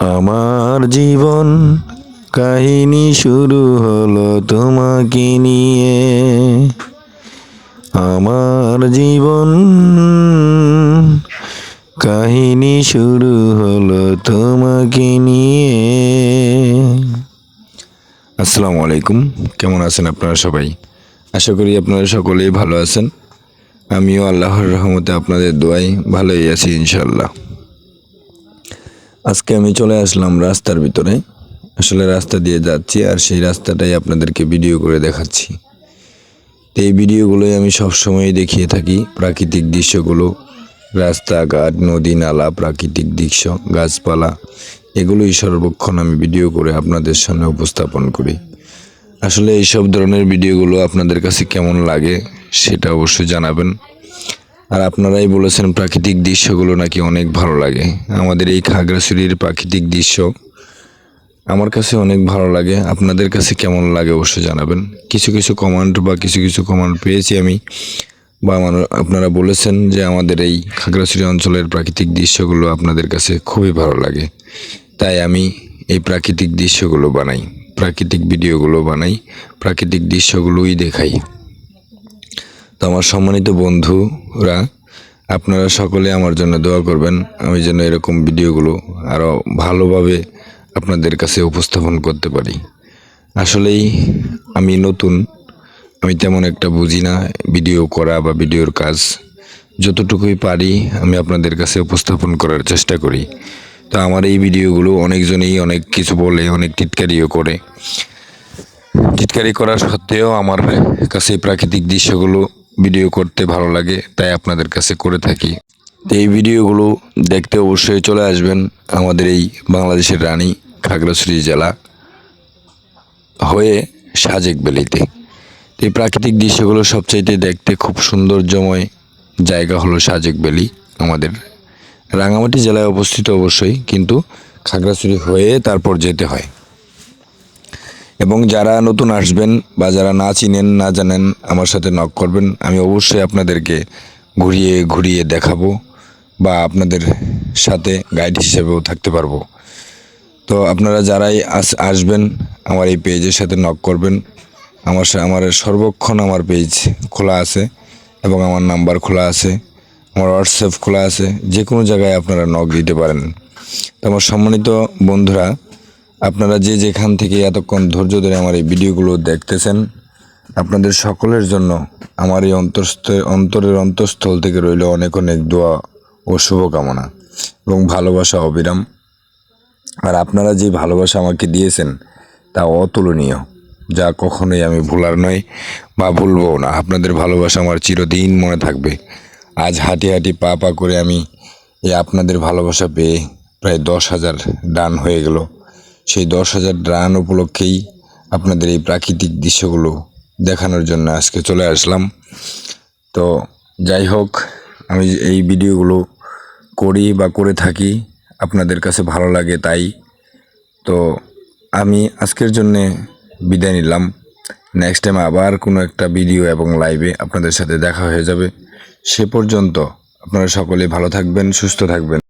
আমার জীবন কাহিনী শুরু হলো তোমাকে নিয়ে। আমার জীবন কাহিনী শুরু হলো তোমাকে নিয়ে। আসসালামু আলাইকুম, কেমন আছেন আপনারা সবাই? আশা করি আপনারা সকলেই ভালো আছেন। আমিও আল্লাহর রহমতে আপনাদের দোয়াই ভালোই আছি ইনশাল্লাহ আজকে আমি চলে আসলাম রাস্তার ভিতরে। আসলে রাস্তা দিয়ে যাচ্ছি আর সেই রাস্তাটাই আপনাদেরকে ভিডিও করে দেখাচ্ছি। তো এই ভিডিওগুলোই আমি সবসময় দেখিয়ে থাকি। প্রাকৃতিক দৃশ্যগুলো রাস্তাঘাট নদী, নালা, প্রাকৃতিক দৃশ্য, গাছপালা, এগুলোই সর্বক্ষণ আমি ভিডিও করে আপনাদের সামনে উপস্থাপন করি। আসলে এইসব ধরনের ভিডিওগুলো আপনাদের কাছে কেমন লাগে সেটা অবশ্যই জানাবেন। আর আপনারাই বলেছেন প্রাকৃতিক দৃশ্যগুলো নাকি অনেক ভালো লাগে। আমাদের এই খাগড়াছড়ির প্রাকৃতিক দৃশ্য আমার কাছে অনেক ভালো লাগে। আপনাদের কাছে কেমন লাগে অবশ্যই জানাবেন। কিছু কিছু কমেন্ট বা কিছু কিছু কমেন্ট পেয়েছি আমি বা আপনারা বলেছেন যে আমাদের এই খাগড়াছড়ি অঞ্চলের প্রাকৃতিক দৃশ্যগুলো আপনাদের কাছে খুবই ভালো লাগে। তাই আমি এই প্রাকৃতিক দৃশ্যগুলো বানাই, প্রাকৃতিক ভিডিওগুলো বানাই, প্রাকৃতিক দৃশ্যগুলোই দেখাই। তো আমার সম্মানিত বন্ধুরা, আপনারা সকলে আমার জন্য দোয়া করবেন। আমি যেন এরকম ভিডিওগুলো আরও ভালোভাবে আপনাদের কাছে উপস্থাপন করতে পারি। আসলেই আমি নতুন, আমি তেমন একটা বুঝি না ভিডিও করা বা ভিডিওর কাজ। যতটুকুই পারি আমি আপনাদের কাছে উপস্থাপন করার চেষ্টা করি। তো আমার এই ভিডিওগুলো অনেকজনেই অনেক কিছু বলে, অনেক টিটকারিও করে। টিটকারি করা সত্ত্বেও আমার কাছে প্রাকৃতিক দৃশ্যগুলো ভিডিও করতে ভালো লাগে, তাই আপনাদের কাছে করে থাকি। এই ভিডিওগুলো দেখতে অবশ্যই চলে আসবেন আমাদের এই বাংলাদেশের রানী খাগড়াছড়ি জেলা হয়ে সাজেক বেলিতে। এই প্রাকৃতিক দৃশ্যগুলো সবচাইতে দেখতে খুব সৌন্দর্যময় জায়গা হলো সাজেক বেলি আমাদের। রাঙামাটি জেলায় অবস্থিত অবশ্যই, কিন্তু খাগড়াছড়ি হয়ে তারপর যেতে হয়। এবং যারা নতুন আসবেন বা যারা না চিনেন, না জানেন, আমার সাথে নক করবেন, আমি অবশ্যই আপনাদেরকে ঘুরিয়ে ঘুরিয়ে দেখাবো বা আপনাদের সাথে গাইড হিসেবেও থাকতে পারব। তো আপনারা যারাই আস- আসবেন, আমার এই পেজের সাথে নক করবেন, আমার আমার সর্বক্ষণ আমার পেজ খোলা আছে এবং আমার নাম্বার খোলা আছে, আমার হোয়াটসঅ্যাপ খোলা আছে, যে কোনো জায়গায় আপনারা নক দিতে পারেন। তো আমার সম্মানিত বন্ধুরা আপনারা যে যেখান থেকে এতক্ষণ ধৈর্য ধরে আমার এই ভিডিওগুলো দেখতেছেন, আপনাদের সকলের জন্য আমার এই অন্তস্থ, অন্তরের অন্তঃস্থল থেকে রইল অনেক অনেক দোয়া ও শুভকামনা এবং ভালোবাসা অবিরাম। আর আপনারা যে ভালোবাসা আমাকে দিয়েছেন, তা অতুলনীয়, যা কখনোই আমি ভোলার নয় বা ভুলবো না। আপনাদের ভালোবাসা আমার চিরদিন মনে থাকবে। আজ হাঁটি হাঁটি পা পা করে আমি এই আপনাদের ভালোবাসা পেয়ে প্রায় দশ হাজার ডান হয়ে গেল। সেই দশ হাজার ডান উপলক্ষেই আপনাদের এই প্রাকৃতিক দৃশ্যগুলো দেখানোর জন্য আজকে চলে আসলাম। তো যাই হোক, আমি এই ভিডিওগুলো করি বা করে থাকি, আপনাদের কাছে ভালো লাগে তাই। তো আমি আজকের জন্যে বিদায় নিলাম। নেক্সট টাইম আবার কোনো একটা ভিডিও এবং লাইভে আপনাদের সাথে দেখা হয়ে যাবে। সে পর্যন্ত আপনারা সকলে ভালো থাকবেন, সুস্থ থাকবেন।